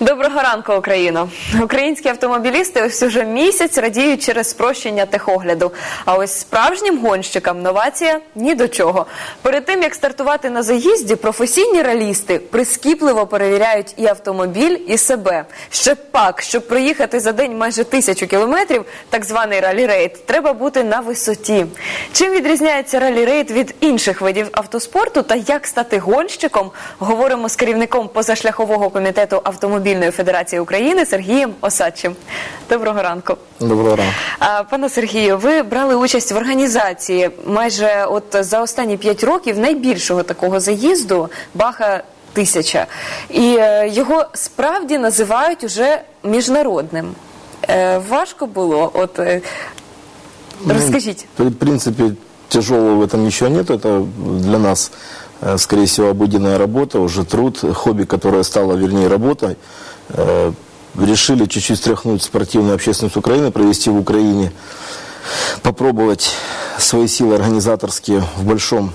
Доброго ранку, Україно! Українські автомобілісти ось уже місяць радіють через спрощення техогляду. А ось справжнім гонщикам новація ні до чого. Перед тим як стартувати на заїзді, професійні ралісти прискіпливо перевіряють і автомобіль, і себе. Ще пак, щоб проїхати за день майже тисячу кілометрів, так званий ралі-рейд, треба бути на висоті. Чим відрізняється ралі-рейд від інших видів автоспорту та як стати гонщиком, говоримо з керівником позашляхового комітету Автомобільної федерації України Сергієм Осадчим. Доброго ранку. Доброго ранку. А, Пане Сергію, ви брали участь в організації майже от за останні п'ять років найбільшого такого заїзду Баха тисяча, і е, його справді називають уже міжнародним. Е, важко було. От е, розкажіть. В принципе, тяжелого в этом ничего нет. Это для нас, э, скорее всего, обыденная работа, уже труд, хобби, которое стало, вернее, работой. Э, Решили чуть-чуть стряхнуть спортивную общественность Украины, провести в Украине, попробовать свои силы организаторские в большом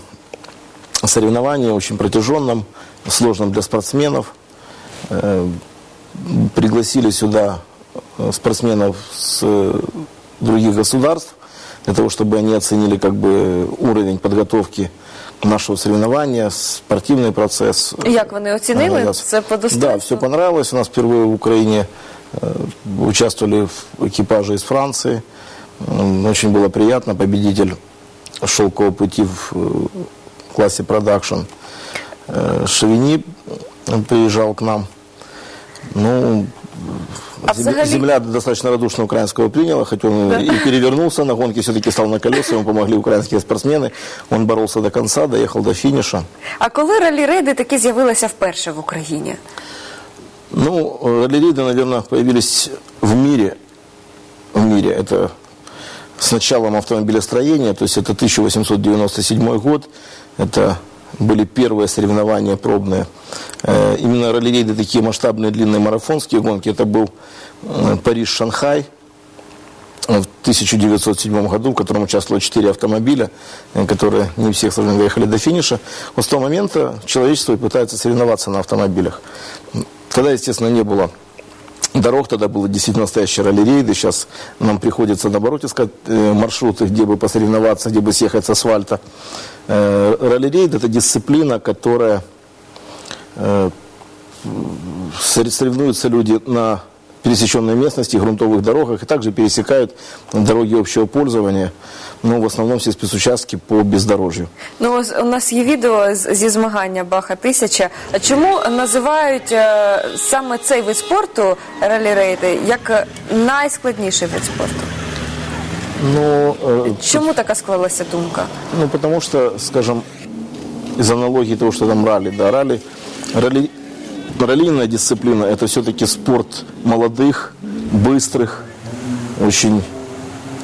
соревновании, очень протяженном, сложном для спортсменов. Э, Пригласили сюда э, спортсменов с э, других государств, для того, чтобы они оценили как бы уровень подготовки нашего соревнования, спортивный процесс. Як вони оцінили? Це по достоинству? Да, все понравилось. У нас впервые в Украине э, участвовали в экипаже из Франции. Очень было приятно. Победитель шелкового пути в э, классе продакшн. Э, Шевини приезжал к нам. Ну, А зем- взагалі- земля достаточно радушно украинского приняла, хоть он и перевернулся на гонке, все-таки стал на колеса, ему помогли украинские спортсмены. Он боролся до конца, доехал до финиша. А коли ралі-рейди такі з'явилися вперше в Україні? Ну, э, ралли-рейды, наверное, появились в мире. В мире это с началом автомобилестроения, то есть это 1897 год. Это были первые соревнования пробные. Э, Именно ралли-рейды, такие масштабные длинные марафонские гонки, это был э, Париж-Шанхай в 1907 году, в котором участвовало 4 автомобиля, э, которые не все, к сожалению, доехали до финиша. Вот с того момента человечество пытается соревноваться на автомобилях. Тогда, естественно, не было дорог, тогда было действительно настоящие ралли-рейды. Сейчас нам приходится, наоборот, искать маршруты, где бы посоревноваться, где бы съехать с асфальта. Э, Ралли-рейд – это дисциплина, которая э, сор- соревнуются люди на пересеченной местности, грунтовых дорогах, и также пересекают дороги общего пользования, но в основном все спецучастки по бездорожью. Ну, ось у нас є відео з- зі змагання Баха тисяча. А Чому називають е, саме цей вид спорту ралі-рейди як е, найскладніший вид спорту? Но э, Чому така склалася думка? Ну, потому что, скажем, из аналогии того, что там ралли, да, ралли, ралли, раллийная дисциплина – это все-таки спорт молодых, быстрых, очень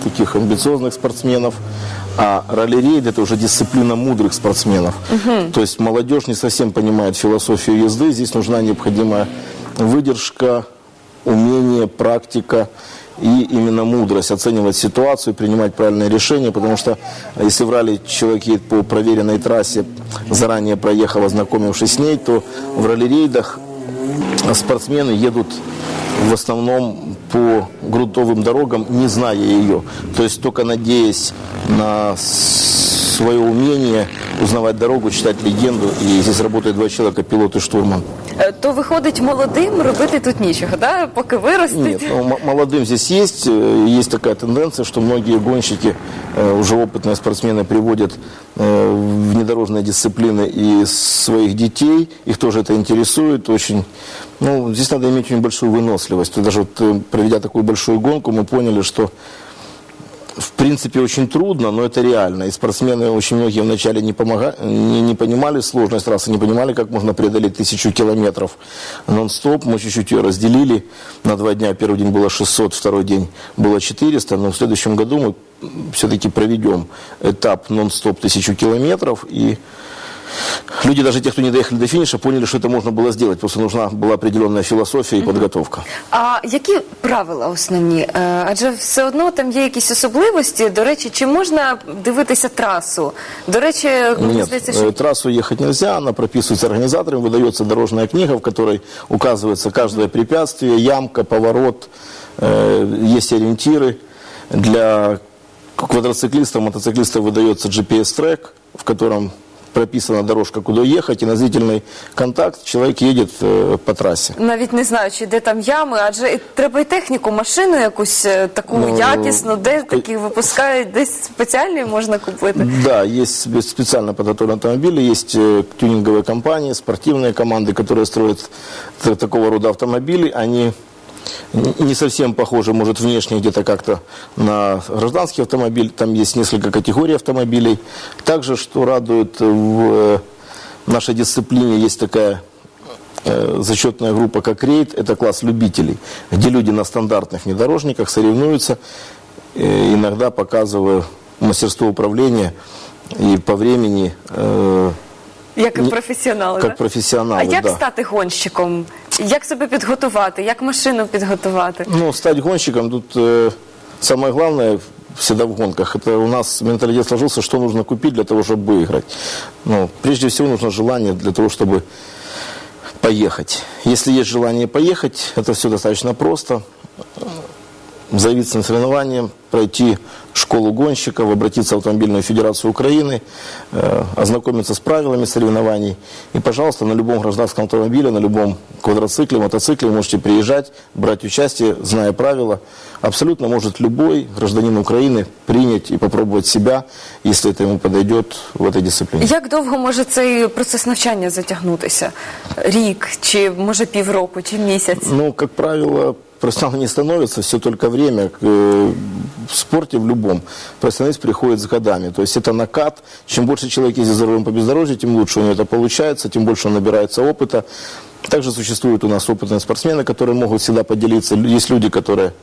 таких амбициозных спортсменов. А ралли-рейд – это уже дисциплина мудрых спортсменов. То есть молодежь не совсем понимает философию езды. Здесь нужна необходимая выдержка, умение, практика и именно мудрость оценивать ситуацию, принимать правильные решения, потому что э, если в ралли человек едет по проверенной трассе, заранее проехал, ознакомившись с ней, то в ралли-рейдах спортсмены едут в основном по грунтовым дорогам, не зная ее. То есть только надеясь на свое умение узнавать дорогу, читать легенду. И здесь работают два человека, пилот и штурман. Е, То виходить молодим робити тут нічого, да? поки Нет, виростить. ну, молодым здесь есть. э, Есть такая тенденция, что многие гонщики, э, уже опытные спортсмены, приводят э, в внедорожные дисциплины и своих детей. Их тоже это интересует очень. Ну, здесь надо иметь очень большую выносливость. Даже вот, э, проведя такую большую гонку, мы поняли, что в принципе очень трудно, но это реально. И спортсмены очень многие вначале не, помога... не, не понимали сложность трассы, не понимали, как можно преодолеть тысячу километров нон-стоп. Мы чуть-чуть ее разделили на два дня. Первый день было 600, второй день было 400. Но в следующем году мы все-таки проведем этап нон-стоп тысячу километров. И люди, даже те, кто не доехали до финиша, поняли, что это можно было сделать. Просто нужна была определенная философия и подготовка. А які правила основні? Е, Адже все одно там є якісь особливості. До речі, чи можна дивитися трасу? До речі, мені Нет, здається, э, що трассу ехать нельзя, она прописывается организатором, выдается дорожная книга, в которой указывается каждое препятствие, ямка, поворот, э, есть ориентиры. Для квадроциклистов, мотоциклистов выдается GPS-трек, в котором прописана дорожка, куда ехать, и на зрительный контакт человек едет э, по трассе. навіть не знаю, чи де там ями, адже і треба й техніку, машину якусь е, таку Ну, якісну, де ка- такі випускають, десь спеціальні можна купити. Да, есть спе- специально подготовленные автомобили, есть э, тюнинговые компании, спортивные команды, которые строят т- такого рода автомобили. Они н- не совсем похожи, может, внешне где-то как-то на гражданский автомобиль. Там есть несколько категорий автомобилей. Также, что радует, в э, нашей дисциплине есть такая э, зачетная группа, как рейд, это класс любителей, где люди на стандартных внедорожниках соревнуются, э, иногда показывая мастерство управления и по времени, э, Як професіонали. как да? профессионалы. А як да. стати гонщиком? Як себе підготувати? Як машину підготувати? Ну, стать гонщиком тут э, самое главное всегда в гонках. Это у нас менталитет сложился, что нужно купить для того, чтобы выиграть. Ну, прежде всего нужно желание для того, чтобы поехать. Если есть желание поехать, это все достаточно просто. Заявиться на соревнования, пройти школу гонщиков, обратиться в Автомобильную Федерацию Украины, э, ознакомиться с правилами соревнований. И, пожалуйста, на любом гражданском автомобиле, на любом квадроцикле, мотоцикле вы можете приезжать, брать участие, зная правила. Абсолютно может любой гражданин Украины принять и попробовать себя, если это ему подойдет в этой дисциплине. Як довго може цей процес навчання затягнутися? Рік, чи може півроку, чи місяць? Ну, как правило, профессионалом не становится, все только время. Э, В спорте, в любом, профессионалист приходит с годами. То есть это накат. Чем больше человек ездит за рулем по бездорожью, тем лучше у него это получается, тем больше он набирается опыта. Также существуют у нас опытные спортсмены, которые могут всегда поделиться. Есть люди, которые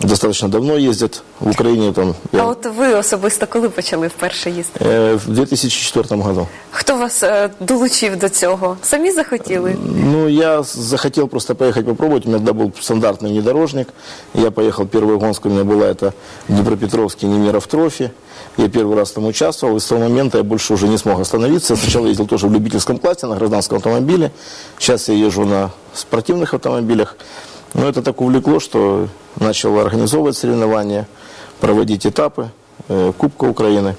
достаточно давно ездят в Украине. Там, А я, от ви особисто коли почали вперше їздити? э, в 2004 году. Хто вас е, долучив до цього? Самі захотіли? Ну, я захотел просто поехать попробовать. У меня тогда был стандартный внедорожник. Я поехал первый гонку, у меня была это Днепропетровский Немиров Трофи. Я первый раз там участвовал, и с того момента я больше уже не смог остановиться. Сначала ездил тоже в любительском классе на гражданском автомобиле. Сейчас я езжу на спортивных автомобилях. Но это так увлекло, что начал организовывать соревнования, проводить этапы э, Кубка Украины.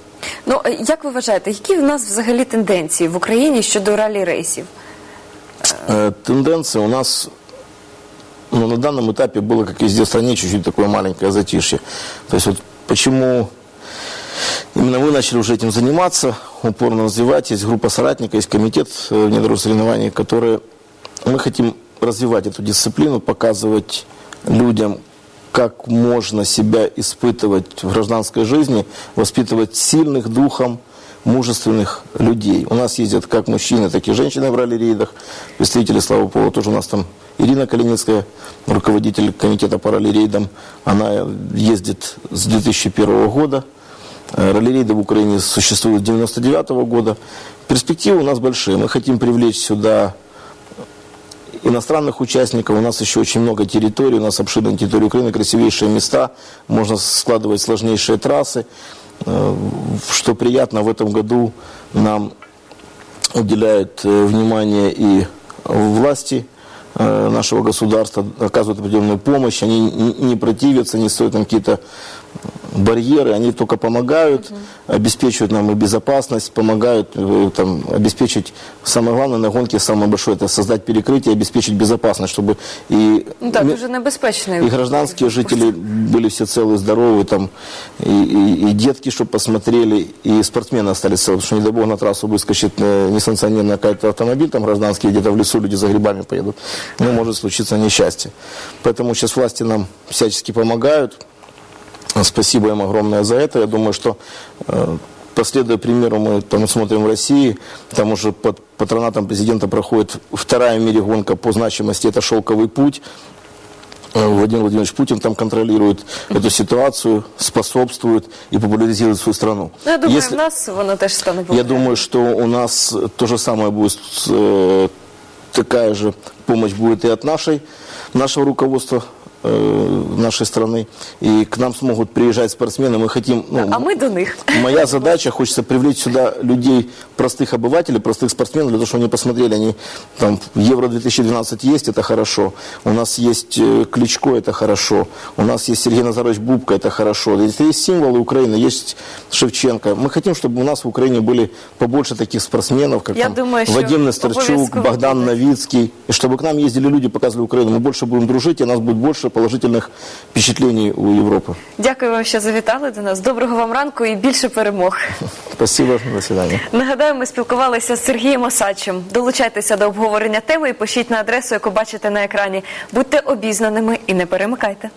Ну е, як ви вважаєте, які в нас взагалі тенденції в Україні щодо ралі рейсів? Э, Тенденция у нас ну, на данном этапе было, как и везде в стране, чуть-чуть такое маленькое затишье. То есть вот почему именно мы начали уже этим заниматься, упорно развивать. Есть группа соратников, есть комитет э, внедорожных соревнований, которые мы хотим развивать эту дисциплину, показывать людям, как можно себя испытывать в гражданской жизни, воспитывать сильных духом, мужественных людей. У нас ездят как мужчины, так и женщины в ралли-рейдах. Представители Слава Пола тоже у нас там Ирина Калиницкая, руководитель комитета по ралли-рейдам. Она ездит с 2001 года. Э, Ралли-рейды в Украине существуют с 99 года. Перспективы у нас большие. Мы хотим привлечь сюда иностранных участников. У нас еще очень много территорий. У нас обширная территория Украины, красивейшие места. Можно складывать сложнейшие трассы. Э, Что приятно, в этом году нам уделяют э, внимание и власти э, нашего государства, оказывают определенную помощь, они не- противятся, не стоят какие-то барьеры, они только помогают, обеспечивают нам и безопасность, помогают э, там, обеспечить, самое главное на гонке, самое большое, это создать перекрытие, обеспечить безопасность, чтобы и, Ну так, небезпечний. и гражданские жители были все целые, здоровые, там, и, и- и детки, чтобы посмотрели, и спортсмены остались целы, потому что, не дай бог, на трассу выскочит э, несанкционированный какой-то автомобиль, там гражданский, где-то в лесу люди за грибами поедут, ну, может случиться несчастье. Поэтому сейчас власти нам всячески помогают, Спасибо им огромное за это. Я думаю, что э, последуя примеру, мы там смотрим в России, там уже под патронатом президента проходит вторая в мире гонка по значимости, это «Шелковый путь». Э, Владимир Владимирович Путин там контролирует эту ситуацию, способствует и популяризирует свою страну. Ну, я думаю, Если- в нас воно теж стане Я думаю, что у нас то же самое будет, э, такая же помощь будет и от нашей, нашего руководства нашей страны. И к нам смогут приезжать спортсмены. Мы хотим... ну, А ми до них. Моя задача, хочется привлечь сюда людей, простых обывателей, простых спортсменов, для того, чтобы они посмотрели, они там Евро-2012 есть, это хорошо. У нас есть э, Кличко, это хорошо. У нас есть Сергей Назарович Бубка, это хорошо. Это есть символы Украины, есть Шевченко. Мы хотим, чтобы у нас в Украине были побольше таких спортсменов, как Я там думаю, Вадим Нестерчук, Богдан. Новицкий. И чтобы к нам ездили люди, показывали Украину. Мы больше будем дружить, и у нас будет больше положительных впечатлений у Європи. Дякую вам, що завітали до нас. Доброго вам ранку і більше перемог. Спасибо, до свидання. Нагадаю, ми спілкувалися з Сергієм Осадчим. Долучайтеся до обговорення теми і пишіть на адресу, яку бачите на екрані. Будьте обізнаними і не перемикайте.